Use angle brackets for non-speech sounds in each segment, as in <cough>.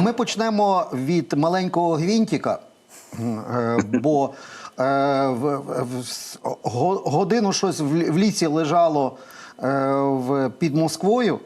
Ми почнемо від маленького гвинтика, е, бо е, в, годину щось в, лісі лежало е, під Москвою.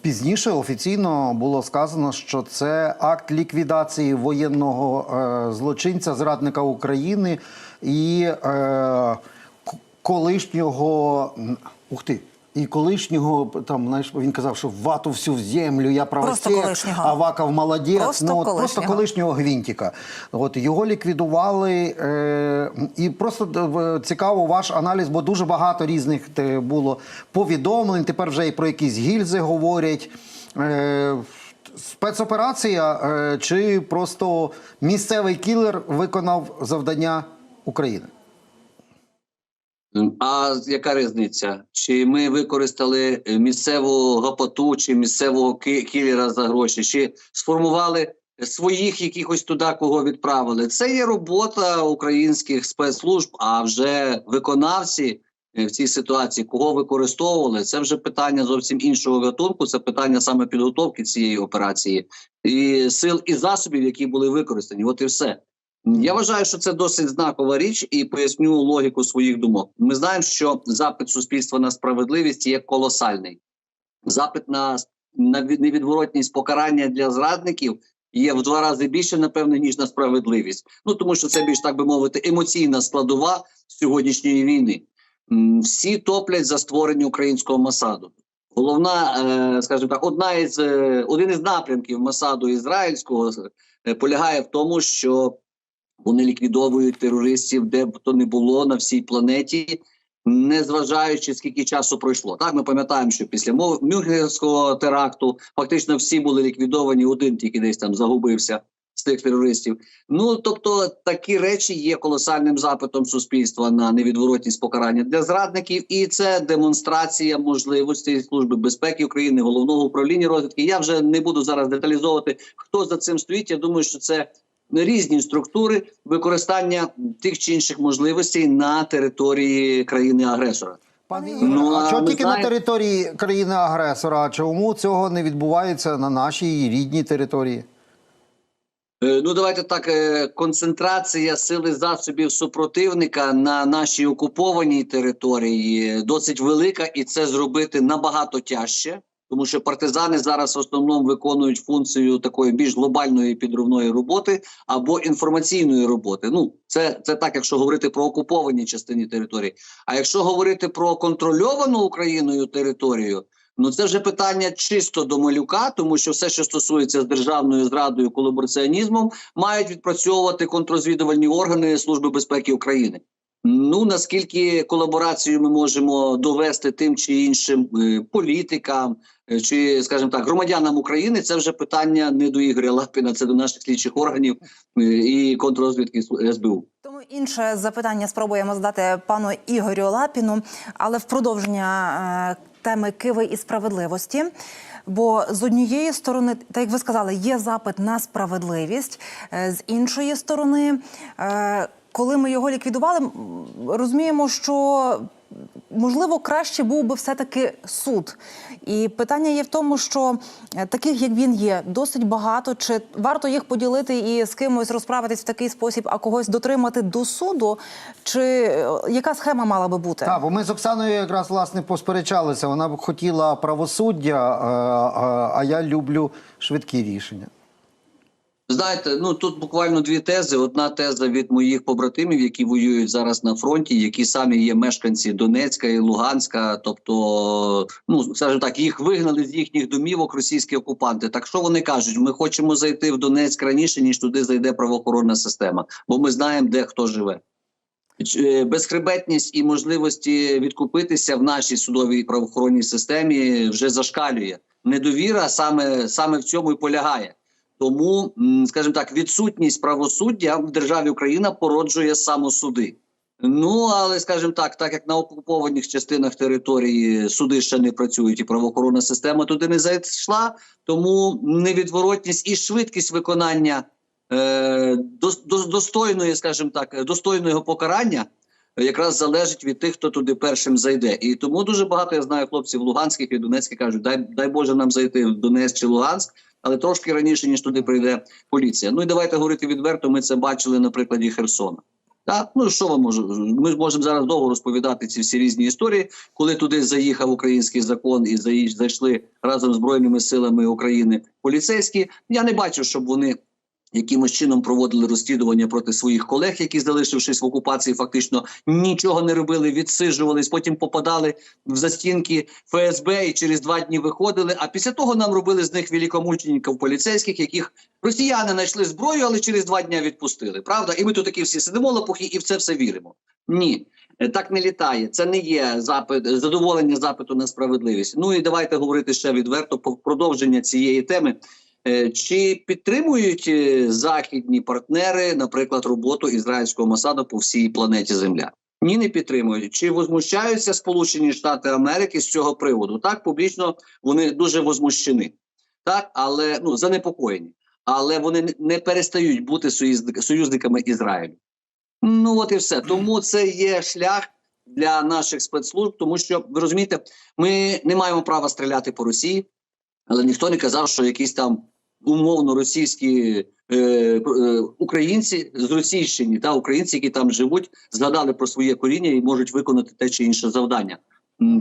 Пізніше офіційно було сказано, що це акт ліквідації воєнного злочинця, зрадника України і колишнього ух ти. І колишнього там, знаєш, він казав, що вату всю в землю, я правосек, колишнього. а Аваков молодець. Просто ну, от, просто колишнього. колишнього гвинтика. От його ліквідували. Е, і просто е, цікаво ваш аналіз, бо дуже багато різних те, було повідомлень. Тепер вже і про якісь гільзи говорять. Е, спецоперація е, чи просто місцевий кілер виконав завдання України? А яка різниця? Чи ми використали е, місцеву гопоту, чи місцевого кілера за гроші, чи сформували своїх якихось туди, кого відправили? Це є робота українських спецслужб. А вже виконавці е, в цій ситуації, кого використовували, це вже питання зовсім іншого гатунку. Це питання саме підготовки цієї операції і сил і засобів, які були використані. От і все. Я вважаю, що це досить знакова річ, і поясню логіку своїх думок. Ми знаємо, що запит суспільства на справедливість є колосальний. Запит на, на від- невідворотність покарання для зрадників є в два рази більше, напевне, ніж на справедливість. Ну тому що це більш так би мовити емоційна складова сьогоднішньої війни. Всі топлять за створення українського Масаду. Головна, е, скажімо так, одна із е, один із напрямків Масаду ізраїльського е, полягає в тому, що вони ліквідовують терористів, де б то не було на всій планеті, не зважаючи скільки часу пройшло. Так ми пам'ятаємо, що після Мюнхенського теракту фактично всі були ліквідовані. Один тільки десь там загубився з тих терористів. Ну тобто такі речі є колосальним запитом суспільства на невідворотність покарання для зрадників, і це демонстрація можливостей служби безпеки України, головного управління розвідки. Я вже не буду зараз деталізовувати, хто за цим стоїть. Я думаю, що це різні структури використання тих чи інших можливостей на території країни-агресора. Пане Ну, Ігоре, Ну, а чого тільки на території країни-агресора? А Чому цього не відбувається на нашій рідній території? Е, Ну, давайте так. е, Концентрація сили засобів супротивника на нашій окупованій території досить велика, і це зробити набагато тяжче, тому що партизани зараз в основному виконують функцію такої більш глобальної підривної роботи або інформаційної роботи. Ну, це, це так, якщо говорити про окуповані частини території. А якщо говорити про контрольовану Україною територію, Ну, це вже питання чисто до малюка, тому що все, що стосується з державною зрадою, колабораціонізмом, мають відпрацьовувати контррозвідувальні органи Служби безпеки України. Ну наскільки колаборацію ми можемо довести тим чи іншим е, політикам чи, скажімо так, громадянам України, це вже питання не до Ігоря Лапіна, це до наших слідчих органів е, і контррозвідки СБУ. Тому інше запитання спробуємо задати пану Ігорю Лапіну, але в продовження е, теми Киви і справедливості. Бо з однієї сторони, так як ви сказали, є запит на справедливість, е, з іншої сторони, е, коли ми його ліквідували, розуміємо, що можливо краще був би все-таки суд. І питання є в тому, що е, таких, як він є, досить багато. Чи варто їх поділити і з кимось розправитись в такий спосіб, а когось дотримати до суду? Чи е, яка схема мала би бути? Так, бо ми з Оксаною якраз власне посперечалися. Вона б хотіла правосуддя, е, а- а я люблю швидкі рішення. Знаєте, ну тут буквально дві тези. Одна теза від моїх побратимів, які воюють зараз на фронті, які самі є мешканці Донецька і Луганська. Тобто, ну скажімо так, їх вигнали з їхніх домівок російські окупанти. Так що вони кажуть, ми хочемо зайти в Донецьк раніше, ніж туди зайде правоохоронна система, бо ми знаємо, де хто живе. Е, Безхребетність і можливості відкупитися в нашій судовій правоохоронній системі вже зашкалює. Недовіра саме, саме в цьому і полягає. Тому, скажімо так, відсутність правосуддя в державі Україна породжує самосуди. Ну але скажімо так, так як на окупованих частинах території суди ще не працюють, і правоохоронна система туди не зайшла, тому невідворотність і швидкість виконання е, дос- дос- достойної, скажімо так, достойного покарання якраз залежить від тих, хто туди першим зайде. І тому дуже багато я знаю хлопців луганських і донецьких кажуть, дай дай Боже нам зайти в Донецьк чи Луганськ. Але трошки раніше ніж туди прийде поліція. Ну і давайте говорити відверто. Ми це бачили на прикладі Херсона. Так, ну що вам можемо? Ми можемо зараз довго розповідати ці всі різні історії, коли туди заїхав український закон і зайшли разом з збройними силами України поліцейські. Я не бачу, щоб вони якимось чином проводили розслідування проти своїх колег, які залишившись в окупації, фактично нічого не робили, відсиджувались, потім попадали в застінки ФСБ і через два дні виходили. А після того нам робили з них великомучеників поліцейських, яких росіяни знайшли зброю, але через два дні відпустили. Правда, і ми тут такі всі сидимо лопухи і в це все віримо. Ні. е, Так не літає. Це не є запит задоволення запиту на справедливість. Ну і давайте говорити ще відверто про продовження цієї теми. Е, Чи підтримують е, західні партнери, наприклад, роботу ізраїльського Масаду по всій планеті Земля? Ні, не підтримують. Чи возмущаються Сполучені Штати Америки з цього приводу? Так, публічно вони дуже возмущені, так, але ну занепокоєні. Але вони не- перестають бути союзник- союзниками Ізраїлю. Ну от і все. Тому це є шлях для наших спецслужб, тому що ви розумієте, ми не маємо права стріляти по Росії, але ніхто не казав, що якісь там умовно російські е, е, українці з Російщини та українці, які там живуть, згадали про своє коріння і можуть виконати те чи інше завдання.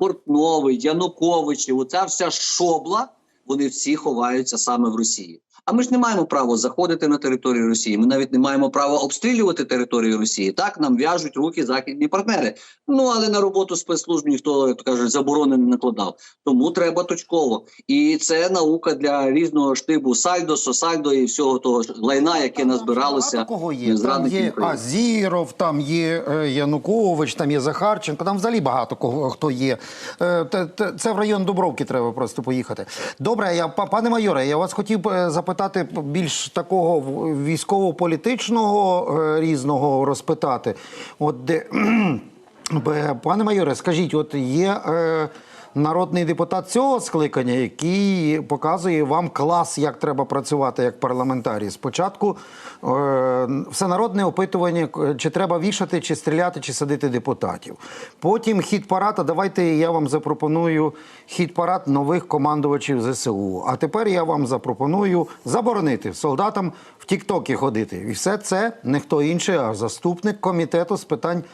Портновий, Янукович, оця вся шобла, вони всі ховаються саме в Росії. А ми ж не маємо права заходити на територію Росії. Ми навіть не маємо права обстрілювати територію Росії. Так нам в'яжуть руки західні партнери. Ну але на роботу спецслужб ніхто як кажуть, заборони не накладав. Тому треба точково. І це наука для різного штибу сальдо, сосальдо і всього того лайна, яке назбиралося. Багато кого є. Там є Азіров, там є е, Янукович, там є Захарченко, там взагалі багато кого хто є. Е, Це в район Дубровки треба просто поїхати. Добре, я пане майоре, я вас хотів е, запитати більш такого військово-політичного е, різного розпитати. От де <clears throat> Пане майоре, скажіть, от є е, народний депутат цього скликання, який показує вам клас, як треба працювати як парламентарій. Спочатку е, всенародне опитування, чи треба вішати, чи стріляти, чи садити депутатів. Потім хід парад, а давайте я вам запропоную хід парад нових командувачів ЗСУ. А тепер я вам запропоную заборонити солдатам в Тіктокі ходити. І все це не хто інший, а заступник комітету з питань.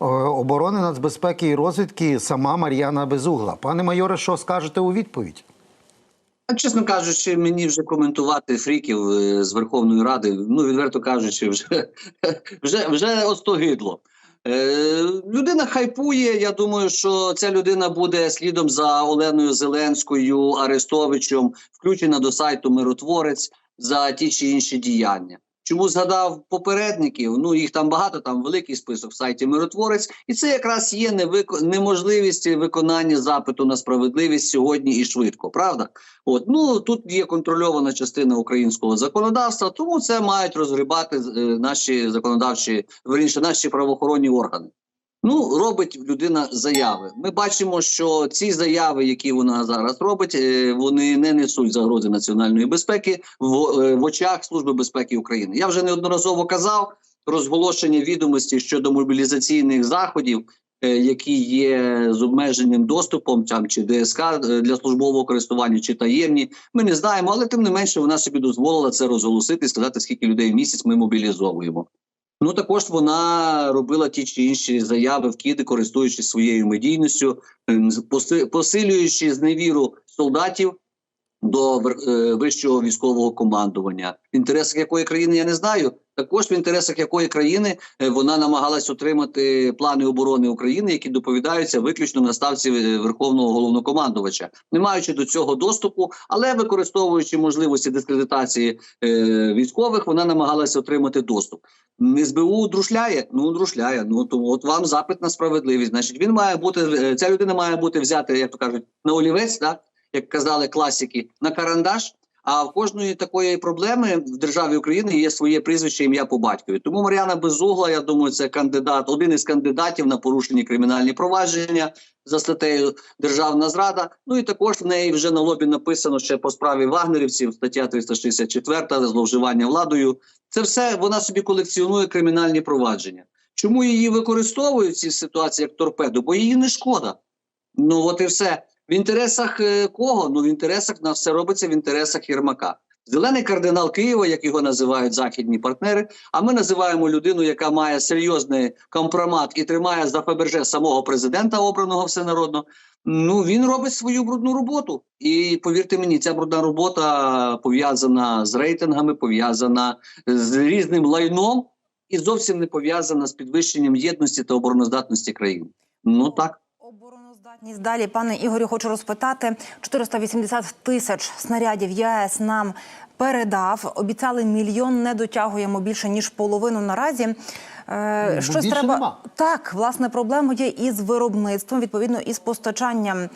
Е, оборони, нацбезпеки і розвідки сама Мар'яна Безугла. Пане майоре, що скажете у відповідь? Чесно кажучи, мені вже коментувати фріків е, з Верховної Ради, ну відверто кажучи, вже, <laughs> вже, вже остогидло. Е, людина хайпує. Я думаю, що ця людина буде слідом за Оленою Зеленською, Арестовичем, включена до сайту Миротворець за ті чи інші діяння. Чому згадав попередників? Ну їх там багато, там великий список в сайті Миротворець, і це якраз є невик... неможливість виконання запиту на справедливість сьогодні і швидко. Правда? От ну тут є контрольована частина українського законодавства, тому це мають розгрібати е, наші законодавчі, верніше, наші правоохоронні органи. Ну, робить людина заяви. Ми бачимо, що ці заяви, які вона зараз робить, е, вони не несуть загрози національної безпеки в, е, в очах Служби безпеки України. Я вже неодноразово казав розголошення відомості щодо мобілізаційних заходів, е, які є з обмеженим доступом там чи ДСК для службового користування, чи таємні. Ми не знаємо, але тим не менше вона собі дозволила це розголосити сказати, скільки людей в місяць ми мобілізовуємо. Ну також вона робила ті чи інші заяви, вкиди, користуючись своєю медійністю, ем, посилюючи зневіру солдатів до е, вищого військового командування. В інтересах якої країни я не знаю. Також в інтересах якої країни е, вона намагалась отримати плани оборони України, які доповідаються виключно на ставці е, верховного головнокомандувача, не маючи до цього доступу, але використовуючи можливості дискредитації е, військових, вона намагалася отримати доступ. СБУ друшляє, ну друшляє. Ну тому от вам запит на справедливість. Значить, він має бути ця людина має бути взята, як то кажуть, на олівець, так як казали класики, на карандаш. А в кожної такої проблеми в державі України є своє прізвище, ім'я по батькові. Тому Мар'яна Безугла, я думаю, це кандидат, один із кандидатів на порушені кримінальні провадження за статтею Державна зрада. Ну і також в неї вже на лобі написано ще по справі вагнерівців, стаття 364, зловживання владою. Це все вона собі колекціонує кримінальні провадження. Чому її використовують в цій ситуації як торпеду? Бо її не шкода. Ну от і все. В інтересах е, кого? Ну в інтересах на все робиться в інтересах Єрмака. Зелений кардинал Києва, як його називають західні партнери. А ми називаємо людину, яка має серйозний компромат і тримає за Фаберже самого президента, обраного всенародно. Ну він робить свою брудну роботу. І повірте мені, ця брудна робота пов'язана з рейтингами, пов'язана з різним лайном і зовсім не пов'язана з підвищенням єдності та обороноздатності країни. Ну так. Обороноздатність далі, пане Ігорю, хочу розпитати 480 тисяч снарядів ЄС нам передав. Обіцяли мільйон, не дотягуємо більше ніж половину наразі. Е, щось треба нема. так. Власне, проблема є із виробництвом, відповідно, із постачанням.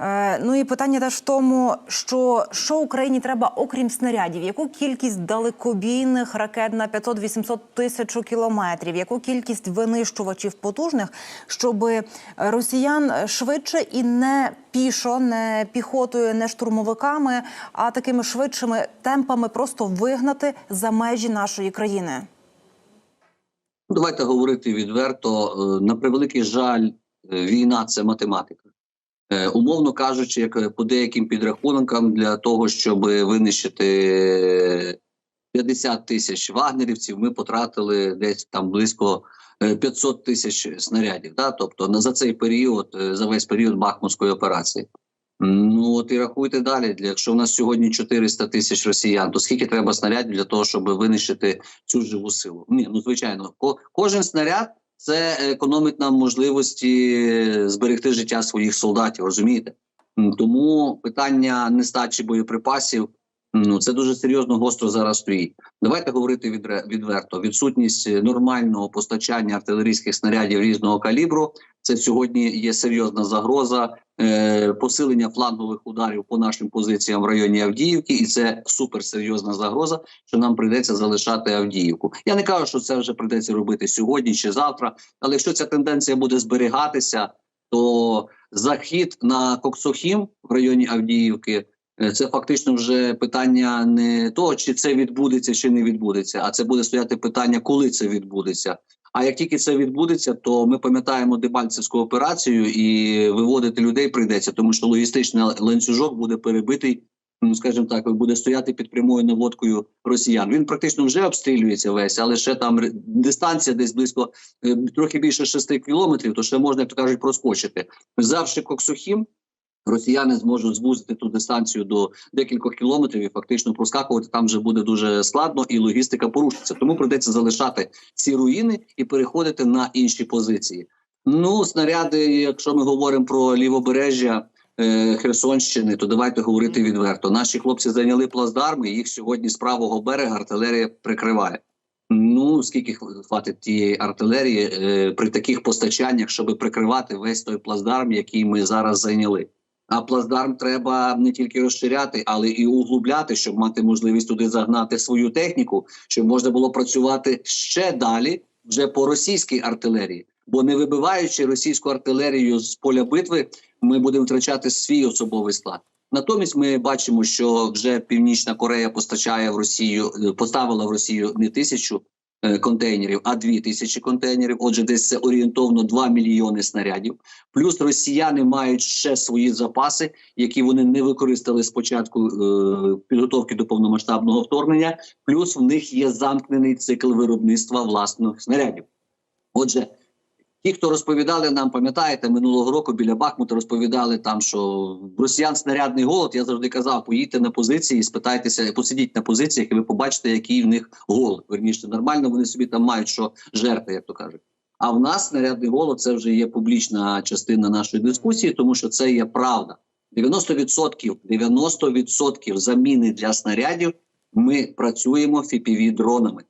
Е, ну і питання теж в тому, що що Україні треба, окрім снарядів, яку кількість далекобійних ракет на 500-800 тисяч кілометрів, яку кількість винищувачів потужних, щоб росіян швидше і не пішо, не піхотою, не штурмовиками, а такими швидшими темпами просто вигнати за межі нашої країни. Давайте говорити відверто. Е, На превеликий жаль, е, війна це математика. Е, Умовно кажучи, як е, по деяким підрахункам, для того, щоб винищити 50 тисяч вагнерівців, ми потратили десь там близько е, 500 тисяч снарядів. Да? Тобто за цей період, е, за весь період Бахмутської операції. Ну от і рахуйте далі. Якщо в нас сьогодні 400 тисяч росіян, то скільки треба снарядів для того, щоб винищити цю живу силу? Ні, ну звичайно, ко- кожен снаряд це економить нам можливості зберегти життя своїх солдатів. Розумієте? Тому питання нестачі боєприпасів. Ну це дуже серйозно гостро зараз стоїть. Давайте говорити відверто. Відсутність е, нормального постачання артилерійських снарядів різного калібру. Це сьогодні є серйозна загроза е, посилення флангових ударів по нашим позиціям в районі Авдіївки, і це суперсерйозна загроза, що нам прийдеться залишати Авдіївку. Я не кажу, що це вже прийдеться робити сьогодні чи завтра, але якщо ця тенденція буде зберігатися, то захід на Коксохім в районі Авдіївки. Е, Це фактично вже питання не того, чи це відбудеться, чи не відбудеться, а це буде стояти питання, коли це відбудеться. А як тільки це відбудеться, то ми пам'ятаємо Дебальцевську операцію і виводити людей прийдеться, тому що логістичний ланцюжок буде перебитий. Ну, скажімо так, буде стояти під прямою наводкою росіян. Він практично вже обстрілюється весь, але ще там дистанція десь близько е, трохи більше 6 кілометрів, то ще можна, як то кажуть, проскочити. Взявши Коксухім, росіяни зможуть звузити ту дистанцію до декількох кілометрів і фактично проскакувати там вже буде дуже складно, і логістика порушиться. Тому прийдеться залишати ці руїни і переходити на інші позиції. Ну, снаряди, якщо ми говоримо про лівобережжя е, Херсонщини, то давайте говорити відверто. Наші хлопці зайняли плацдарми, їх сьогодні з правого берега артилерія прикриває. Ну скільки хв- хватить тієї артилерії е, при таких постачаннях, щоб прикривати весь той плацдарм, який ми зараз зайняли. А плацдарм треба не тільки розширяти, але і углубляти, щоб мати можливість туди загнати свою техніку, щоб можна було працювати ще далі вже по російській артилерії. Бо не вибиваючи російську артилерію з поля битви, ми будемо втрачати свій особовий склад. Натомість ми бачимо, що вже Північна Корея постачає в Росію, е, поставила в Росію не тисячу контейнерів, а дві тисячі контейнерів. Отже, десь це орієнтовно 2 мільйони снарядів. Плюс росіяни мають ще свої запаси, які вони не використали з початку е, підготовки до повномасштабного вторгнення. Плюс в них є замкнений цикл виробництва власних снарядів. Отже, ті, хто розповідали нам, пам'ятаєте, минулого року біля Бахмута розповідали там, що росіян снарядний голод. Я завжди казав, поїдьте на позиції, спитайтеся, посидіть на позиціях, і ви побачите, який в них голод. Верніше, нормально вони собі там мають що жерти, як то кажуть. А в нас снарядний голод це вже є публічна частина нашої дискусії, тому що це є правда. 90%, 90% заміни для снарядів ми працюємо fpv дронами.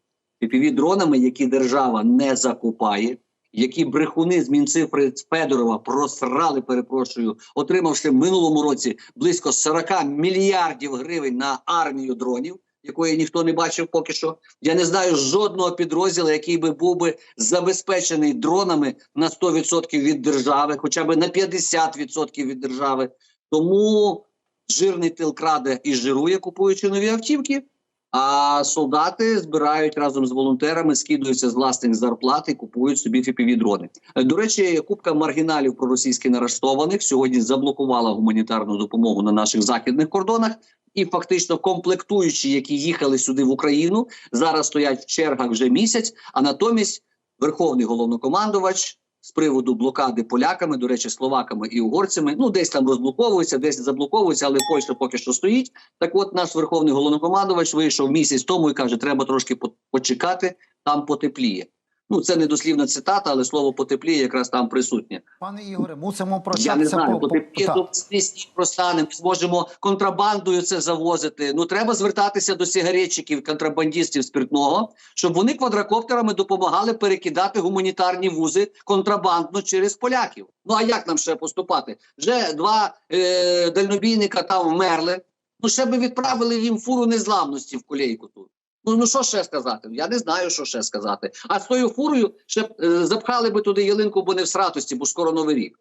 fpv дронами, які держава не закупає, які брехуни з Мінцифри Федорова просрали, перепрошую, отримавши в минулому році близько 40 мільярдів гривень на армію дронів, якої ніхто не бачив поки що. Я не знаю жодного підрозділу, який би був би забезпечений дронами на 100% від держави, хоча б на 50% від держави. Тому жирний тил краде і жирує, купуючи нові автівки. А солдати збирають разом з волонтерами, скидуються з власних зарплат і купують собі fpv дрони. Е, До речі, купка маргіналів проросійськи налаштованих сьогодні заблокувала гуманітарну допомогу на наших західних кордонах. І фактично комплектуючі, які їхали сюди в Україну, зараз стоять в чергах вже місяць. А натомість верховний головнокомандувач з приводу блокади поляками, до речі, словаками і угорцями, ну десь там розблоковується, десь заблоковується, але Польща поки що стоїть. Так, от наш верховний головнокомандувач вийшов місяць тому і каже: треба трошки почекати, там потепліє. Ну це не дослівна цитата, але слово потепліє якраз там присутнє. Пане Ігоре, мусимо Я прощатися. не знаю, по- по- потепліє то сніг простане. Ми зможемо контрабандою це завозити. Ну треба звертатися до сигаретчиків, контрабандистів спиртного, щоб вони квадрокоптерами допомагали перекидати гуманітарні вузи контрабандно через поляків. Ну а як нам ще поступати? Вже два е, дальнобійника там вмерли. Ну ще би відправили їм фуру незламності в колейку тут. Ну, ну що ще сказати? Я не знаю, що ще сказати. А з тою фурою ще е, запхали би туди ялинку, бо не в сратості, бо скоро новий рік.